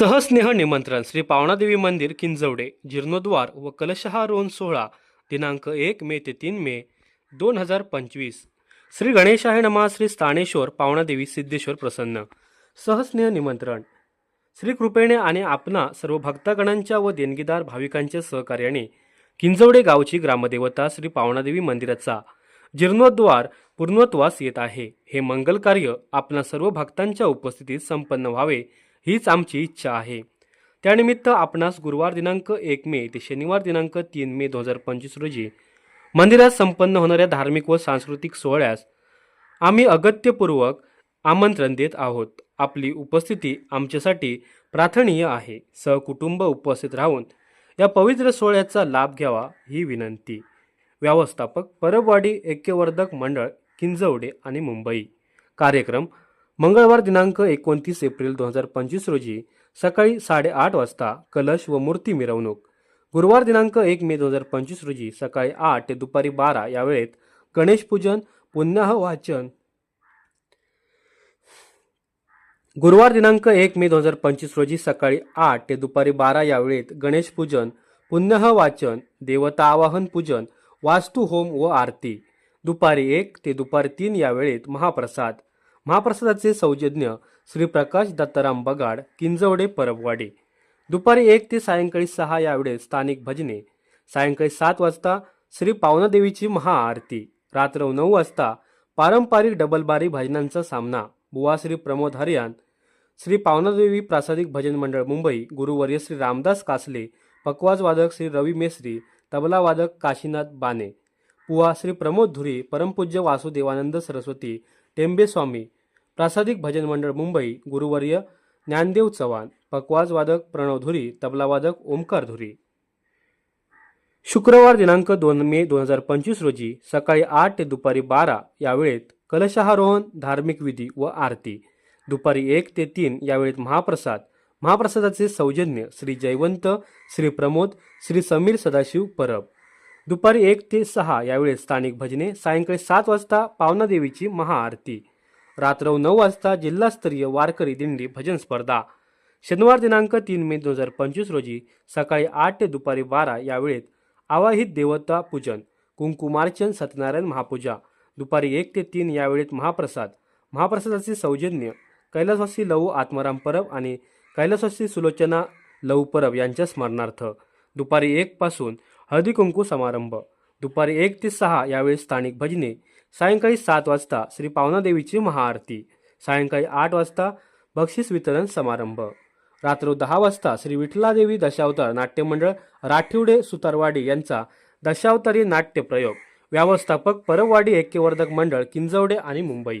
सहस्नेह निमंत्रण श्री पावणादेवी मंदिर किंजवडे जीर्णोद्वार व कलशहारोहण सोहळा दिनांक एक मे ते तीन मे दोन हजार पंचवीस. श्री गणेशाय नमा श्री स्थानेश्वर पावणादेवी सिद्धेश्वर प्रसन्न. सहस्नेह निमंत्रण. श्री कृपेने आणि आपणा सर्व भक्तगणांच्या व देणगीदार भाविकांच्या सहकार्याने किंजवडे गावची ग्रामदेवता श्री पावणादेवी मंदिराचा जीर्णोद्वार पूर्णत्वास येत आहे. हे मंगल कार्य आपणा सर्व भक्तांच्या उपस्थितीत संपन्न व्हावे. हीच आमची इच्छा आहे. त्यानिमित्त आपणास गुरुवार दिनांक एक मे ते शनिवार दिनांक तीन मे दोन हजार पंचवीस रोजी मंदिरात संपन्न होणाऱ्या धार्मिक व सांस्कृतिक सोहळ्यास आम्ही अगत्यपूर्वक आमंत्रण देत आहोत. आपली उपस्थिती आमच्यासाठी प्रार्थनीय आहे. सहकुटुंब उपस्थित राहून या पवित्र सोहळ्याचा लाभ घ्यावा ही विनंती. व्यवस्थापक परबवाडी ऐक्यवर्धक मंडळ किंजवडे आणि मुंबई. कार्यक्रम मंगळवार दिनांक एकोणतीस एप्रिल दोन हजार पंचवीस रोजी सकाळी साडेआठ वाजता कलश व मूर्ती मिरवणूक. गुरुवार दिनांक एक मे दोन हजार पंचवीस रोजी सकाळी आठ ते दुपारी बारा या वेळेत गणेश पूजन पुण्याह वाचन. गुरुवार दिनांक एक मे दोन हजार पंचवीस रोजी सकाळी आठ ते दुपारी बारा या वेळेत गणेश पूजन पुण्यह वाचन देवता आवाहन पूजन वास्तुहोम व आरती. दुपारी एक ते दुपारी तीन या वेळेत महाप्रसाद. महाप्रसादाचे सौजन्य श्री प्रकाश दत्ताराम बगाड किंजवडे परबवाडे. दुपारी एक ते सायंकाळी सहा यावेळेस स्थानिक भजने. सायंकाळी सात वाजता श्री पावनादेवीची महाआरती. रात्र नऊ वाजता पारंपरिक डबलबारी भजनांचा सामना. बुवा श्री प्रमोद हरियान श्री पावनादेवी प्रासादिक भजन मंडळ मुंबई गुरुवर्य श्री रामदास कासले पकवाज वादक श्री रवी मेसरी तबला वादक काशीनाथ बाने पुवा श्री प्रमोद धुरी परमपूज्य वासुदेवानंद सरस्वती टेंबेस्वामी प्रासादिक भजन मंडळ मुंबई गुरुवर्य ज्ञानदेव चव्हाण पकवाजवादक प्रणव धुरी तबलावादक ओमकार धुरी. शुक्रवार दिनांक दोन मे दोन हजार पंचवीस रोजी सकाळी आठ ते दुपारी बारा या वेळेत कलशहारोहण धार्मिक विधी व आरती. दुपारी एक ते तीन या वेळेत महाप्रसाद. महाप्रसादाचे सौजन्य श्री जयवंत श्री प्रमोद श्री समीर सदाशिव परब. दुपारी एक ते सहा यावेळेस स्थानिक भजने सायंकाळी सात वाजता पावनादेवीची महाआरती रात्र नऊ वाजता जिल्हास्तरीय वारकरी दिंडी भजन स्पर्धा. शनिवार दिनांक तीन मे दोन हजार पंचवीस रोजी सकाळी आठ ते दुपारी बारा या वेळेत आवाहित देवता पूजन कुंकुमार्चन सत्यनारायण महापूजा. दुपारी एक ते तीन या वेळेत महाप्रसाद. महाप्रसादाचे सौजन्य कैलासवासी लहू आत्माराम परब आणि कैलासवासी सुलोचना लहू परब यांच्या स्मरणार्थ दुपारी एक पासून समारंभ. दुपारी एक ते सहा यावेळी स्थानिक भजने. सायंकाळी सात वाजता श्री पावनादेवीची महाआरती. सायंकाळी आठ वाजता बक्षीस वितरण समारंभ. रात्र दहा वाजता श्री विठ्ठलादेवी दशावतार नाट्यमंडळ राठिवडे सुतारवाडी यांचा दशावतारी नाट्य प्रयोग. व्यवस्थापक परबवाडी ऐक्यवर्धक मंडळ किंजवडे आणि मुंबई.